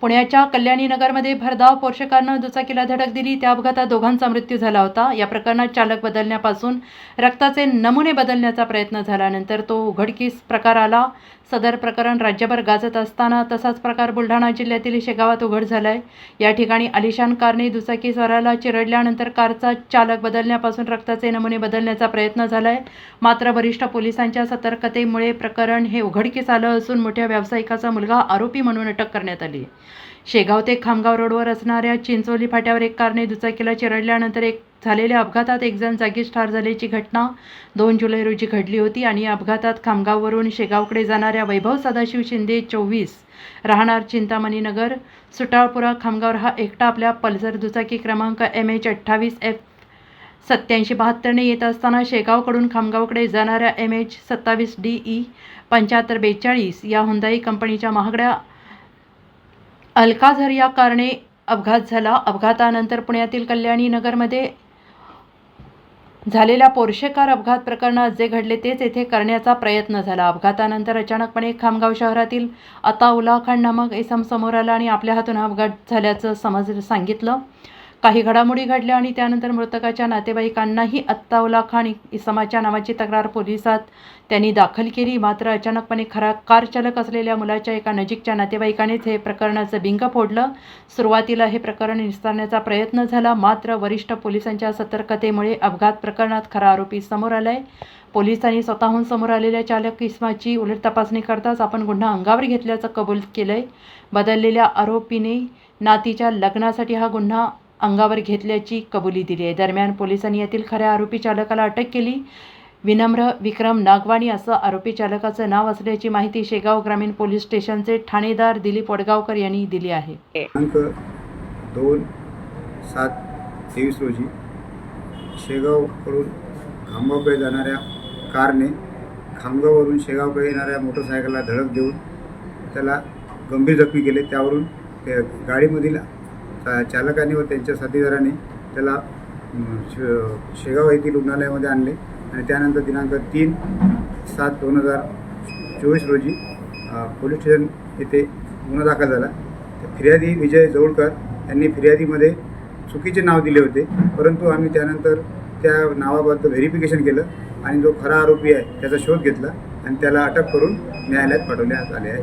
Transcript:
पुण्याच्या कल्याणी नगरमध्ये भरधाव पोषकानं दुचाकीला धडक दिली. त्या अपघातात दोघांचा मृत्यू झाला होता. या प्रकरणात चालक बदलण्यापासून रक्ताचे नमुने बदलण्याचा प्रयत्न झाल्यानंतर तो उघडकीस प्रकार आला. सदर प्रकरण राज्यभर गाजत असताना तसाच प्रकार बुलढाणा जिल्ह्यातील शेगावात उघड झालाय. या ठिकाणी आलिशान कारने दुचाकीस्वाराला चिरडल्यानंतर कारचा चालक बदलण्यापासून रक्ताचे नमुने बदलण्याचा प्रयत्न झालाय. मात्र वरिष्ठ पोलिसांच्या सतर्कतेमुळे प्रकरण हे उघडकीस आलं असून मोठ्या व्यावसायिकाचा मुलगा आरोपी म्हणून अटक करण्यात आली. शेगाव ते खामगाव रोडवर असणाऱ्या चिंचोली फाट्यावर एक कारने दुचाकीला चिरडल्यानंतर एक झालेल्या अपघातात एक जण जागीच ठार झाल्याची घटना दोन जुलै रोजी घडली होती आणि या अपघातात खामगाववरून शेगावकडे जाणाऱ्या वैभव सदाशिव शिंदे चोवीस राहणार चिंतामणी नगर सुटाळपुरा खामगावर हा एकटा आपल्या पल्सर दुचाकी क्रमांक एम एच अठ्ठावीस एफ सत्याऐंशी बहात्तरने येत असताना शेगावकडून खामगावकडे जाणाऱ्या एम एच सत्तावीस डी ई पंच्याहत्तर बेचाळीस या हुंदाई कंपनीच्या महागड्या अलका या कारणे अपघात झाला. अपघातानंतर पुण्यातील कल्याणी नगरमध्ये झालेल्या पोर्शे कार अपघात प्रकरणात जे घडले तेच येथे करण्याचा प्रयत्न झाला. अपघातानंतर अचानकपणे खामगाव शहरातील अताउल्ला खान नामक इसम समोर आला आणि आपल्या हातून अपघात झाल्याचं समज सांगितलं. काही घडामोडी घडल्या आणि त्यानंतर मृतकाच्या नातेवाईकांनाही अत्ताउला खान इसमाच्या नावाची तक्रार पोलिसात त्यांनी दाखल केली. मात्र अचानकपणे खरा कार चालक असलेल्या मुलाच्या एका नजीकच्या नातेवाईकानेच हे प्रकरणाचं बिंग फोडलं. सुरुवातीला हे प्रकरण निस्तारण्याचा प्रयत्न झाला. मात्र वरिष्ठ पोलिसांच्या सतर्कतेमुळे अपघात प्रकरणात खरा आरोपी समोर आलाय. पोलिसांनी स्वतःहून समोर आलेल्या चालक इसमाची उलट तपासणी करताच आपण गुन्हा अंगावर घेतल्याचं कबूल केलंय. बदललेल्या आरोपीने नातीच्या लग्नासाठी हा गुन्हा अंगावर घेतल्याची कबुली दिली आहे. दरम्यान पोलिसांनी यातील खऱ्या आरोपी चालकाला अटक केली. विनम्र विक्रम नागवाणी असं आरोपी चालकाचं नाव असल्याची माहिती शेगाव ग्रामीण पोलीस स्टेशनचे ठाणेदार दिलीप वडगावकर यांनी दिली आहे. अंक दोन सात तेवीस रोजी शेगावकडून खामगावकडे जाणाऱ्या कारने खामगाववरून शेगावकडे येणाऱ्या मोटरसायकलला धडक देऊन त्याला गंभीर जखमी केले. त्यावरून गाडीमधील चालकाने व त्यांच्या साथीदाराने त्याला शे शेगाव येथील रुग्णालयामध्ये आणले आणि त्यानंतर दिनांक तीन सात दोन हजार चोवीस रोजी पोलीस स्टेशन येथे गुन्हा दाखल झाला. फिर्यादी विजय जवळकर यांनी फिर्यादीमध्ये चुकीचे नाव दिले होते. परंतु आम्ही त्यानंतर त्या नावाबद्दल व्हेरिफिकेशन केलं आणि जो खरा आरोपी आहे त्याचा शोध घेतला आणि त्याला अटक करून न्यायालयात पाठवण्यात आले आहे.